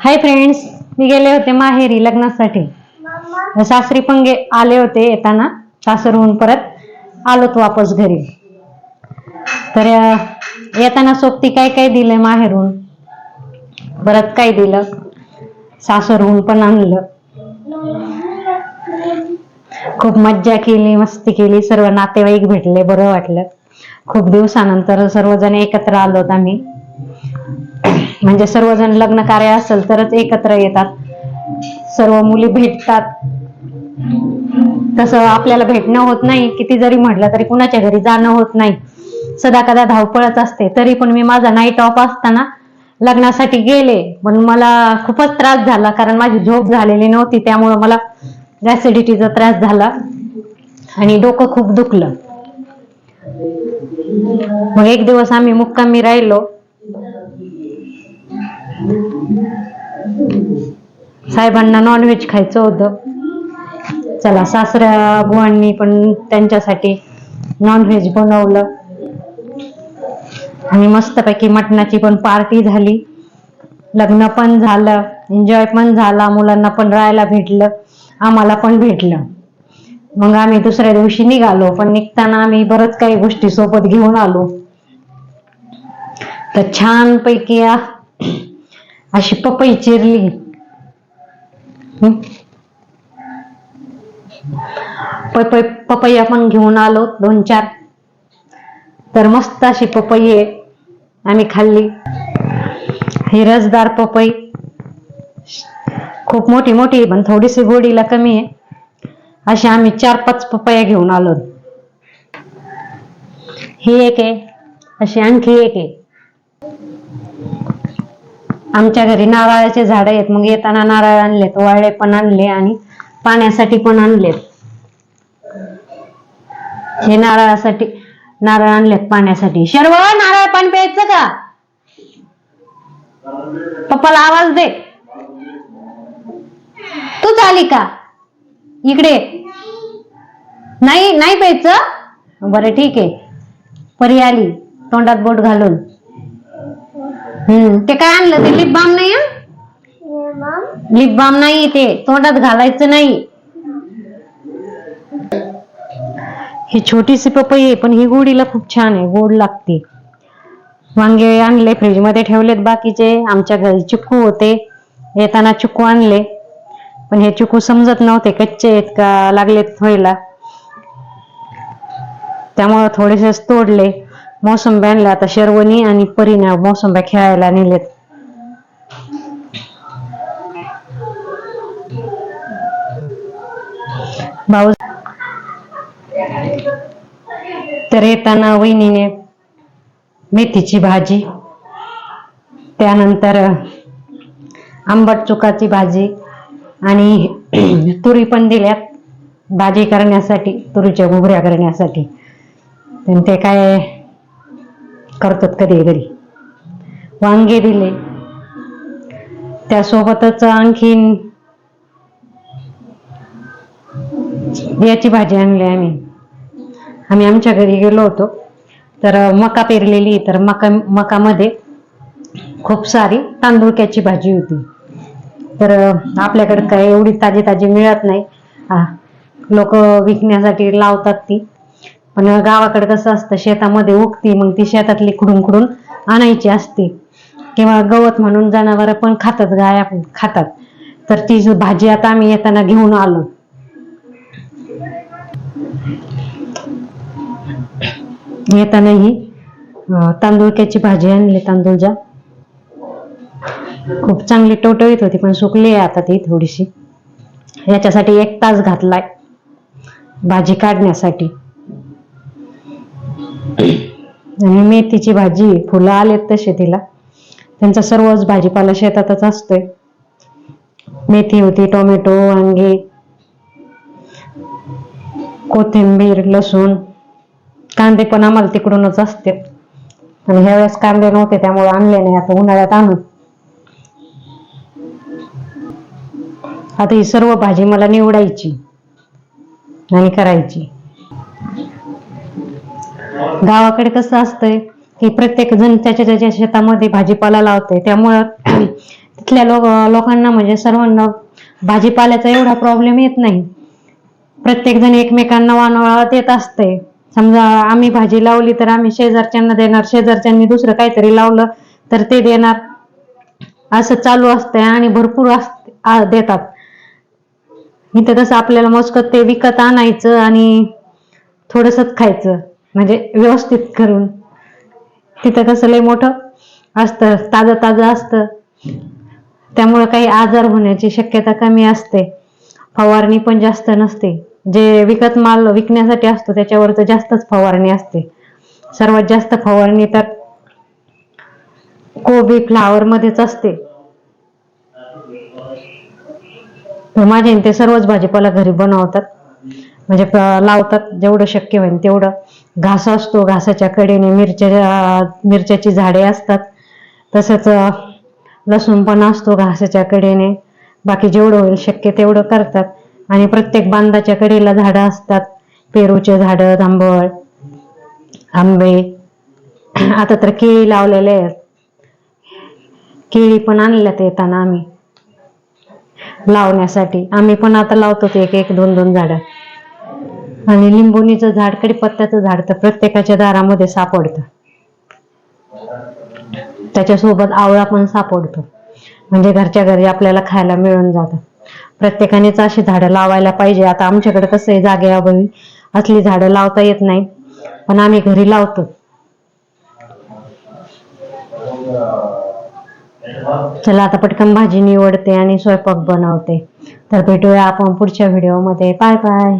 Hi friends मी गेले होते माहेरी लग्नासाठी. सासरी पण आले होते येताना. सासरहून परत आलोत वापस घरी. तर येताना सोबती काय काय दिलंय माहेरून? परत काय दिलं? सासरहून पण आणलं. खूप मज्जा केली मस्ती केली. सर्व नातेवाईक भेटले बरं वाटलं. खूप दिवसानंतर सर्वजण एकत्र आलोत आम्ही. म्हणजे सर्वजण लग्न कार्य असेल तरच एकत्र येतात. सर्व मुली भेटतात. तसं आपल्याला भेटणं होत नाही. किती जरी म्हटलं तरी कुणाच्या घरी जाणं होत नाही. सदा कदा धावपळच असते. तरी पण मी माझा नाईट ऑफ असताना लग्नासाठी गेले. पण मला खूपच त्रास झाला. कारण माझी झोप झालेली नव्हती. त्यामुळे मला ऍसिडिटीचा त्रास झाला. आणि डोकं खूप दुखलं. मग एक दिवस आम्ही मुक्कामी राहिलो. साहेबांना नॉनव्हेज खायचं होतं. चला सासऱ्या बुवांनी पण त्यांच्यासाठी नॉनव्हेज बनवलं. आणि मस्तपैकी मटणाची पण पार्टी झाली. लग्न पण झालं एन्जॉय पण झाला मुलांना पण राहायला भेटलं आम्हाला पण भेटलं. मग आम्ही दुसऱ्या दिवशी निघालो पण निघताना आम्ही बरंच काही गोष्टी सोबत घेऊन आलो. तर छानपैकी अशी पपई चिरली. पपई पपई आपण पण घेऊन आलो दोन चार. तर मस्त अशी पपई आहे. आम्ही खाल्ली. ही रसदार पपई. खूप मोठी मोठी आहे पण थोडीशी गोडीला कमी आहे. अशी आम्ही चार पाच पपया घेऊन आलो. ही एक आहे. अशी आणखी एक आहे. आमच्या घरी नारळाचे झाड आहेत. मग येताना नारळ आणलेत वाळे पण आणले आणि पाण्यासाठी पण आणलेत. हे नारळासाठी नारळ आणलेत पाण्यासाठी. शर्व नारळ पाणी प्यायचं का? पप्पाला आवाज दे. तू आली का? इकडे. नाही नाही प्यायचं? बरं ठीक आहे. परी आली. तोंडात बोट घालून. हम्म. ते काय आणलं? ते लिप बाम नाही लिप बाम नाही ते. तोंडात घालायचं नाही. ही छोटीशी पपई आहे पण ही गोडीला खूप छान आहे. गोड लागते. वांगे आणले फ्रीजमध्ये ठेवलेत बाकीचे. आमच्या घरी चिक्कू होते. येताना चिक्कू आणले. पण हे चिक्कू समजत नव्हते. कच्चे आहेत का? लागलेत व्हायला त्यामुळे थोडेसेच तोडले. मोसंब्यांना आता शर्वणी आणि परीने मोसंब्या खेळायला नेलेत भाऊ तर येताना वहिनीने मेथीची भाजी त्यानंतर आंबट चुकाची भाजी आणि तुरी पण दिल्यात भाजी करण्यासाठी तुरीच्या घुगऱ्या करण्यासाठी. पण ते काय करतात कधी कधी. वांगे दिले. त्यासोबतच आणखीन याची भाजी आणली आम्ही. आम्ही आमच्या घरी गेलो होतो. तर मका पेरलेली तर मका मकामध्ये खूप सारी तांदूळक्याची भाजी होती. तर आपल्याकडे काय एवढी ताजी ताजी मिळत नाही. लोक विकण्यासाठी लावतात ती. पण गावाकडे कसं असतं शेतामध्ये उगती मग ती शेतातली खुडून खुडून आणायची असते. किंवा गवत म्हणून जनावर पण खातात गाया खातात. तर ती भाजी आता आम्ही येताना घेऊन आलो. येताना ही तांदूळक्याची भाजी आणली तांदूळच्या खूप चांगली टवटवीत होती पण सुकली आहे आता ती थोडीशी. याच्यासाठी एक तास घातलाय भाजी काढण्यासाठी. आणि मेथीची भाजी फुलं आलेत तसे तिला. त्यांचा सर्वच भाजीपाला शेतातच असतोय. मेथी होती टोमॅटो वांगे कोथिंबीर लसूण. कांदे पण आम्हाला तिकडूनच असते आणि ह्यावेळेस कांदे नव्हते त्यामुळे आणले नाही. आता उन्हाळ्यात आणू. आता ही सर्व भाजी मला निवडायची आणि करायची. गावाकडे कसं असतंय की प्रत्येक जण त्याच्या त्याच्या शेतामध्ये भाजीपाला लावते त्यामुळं तिथल्या लोक लोकांना म्हणजे सर्वांना भाजीपाल्याचा एवढा प्रॉब्लेम येत नाही. प्रत्येक जण एकमेकांना वानवळत येत असते समजा आम्ही भाजी लावली तर आम्ही शेजारच्यांना देणार शेजारच्यांनी दुसरं काहीतरी लावलं तर ते देणार. असं चालू असतंय आणि भरपूर देतात. इथं कसं आपल्याला मोजकत ते विकत आणायचं आणि थोडंसंच खायचं. म्हणजे व्यवस्थित करून. तिथं कसं लय मोठं असतं ताजं ताजं असतं. त्यामुळे काही आजार होण्याची शक्यता कमी असते. फवारणी पण जास्त नसते. जे विकत माल विकण्यासाठी असतो त्याच्यावर तर जास्तच फवारणी असते. सर्वात जास्त फवारणी तर कोबी फ्लावर मध्येच असते. माझ्या ते सर्वच भाजीपाला घरी बनवतात. म्हणजे लावतात जेवढं शक्य होईल तेवढं. घास असतो घासाच्या कडेने मिरच्या मिरच्याची झाडे असतात. तसंच लसूण पण असतो घासाच्या कडेने. बाकी जेवढं होईल शक्य तेवढं करतात. आणि प्रत्येक बांधाच्या कडेला झाडं असतात. पेरूचे झाडं जांभळ आंबे. आता तर केळी लावलेले आहेत. केळी पण आणल्यात येताना आम्ही. लावण्यासाठी. आम्ही पण आता लावतो ते एक एक दोन दोन झाडं. आणि लिंबोणीचं झाड कडीपत्त्याचं झाड तर प्रत्येकाच्या दारामध्ये सापडतं. त्याच्यासोबत आवळा पण सापडतो. म्हणजे घरच्या घरी आपल्याला खायला मिळून जातं. प्रत्येकानेच अशी झाडं लावायला पाहिजे. आता आमच्याकडे कसं आहे जागेअभावी असली झाडं लावता येत नाही पण आम्ही घरी लावतो. चला आता पटकन भाजी निवडते आणि स्वयंपाक बनवते. तर भेटूया आपण पुढच्या व्हिडिओमध्ये बाय बाय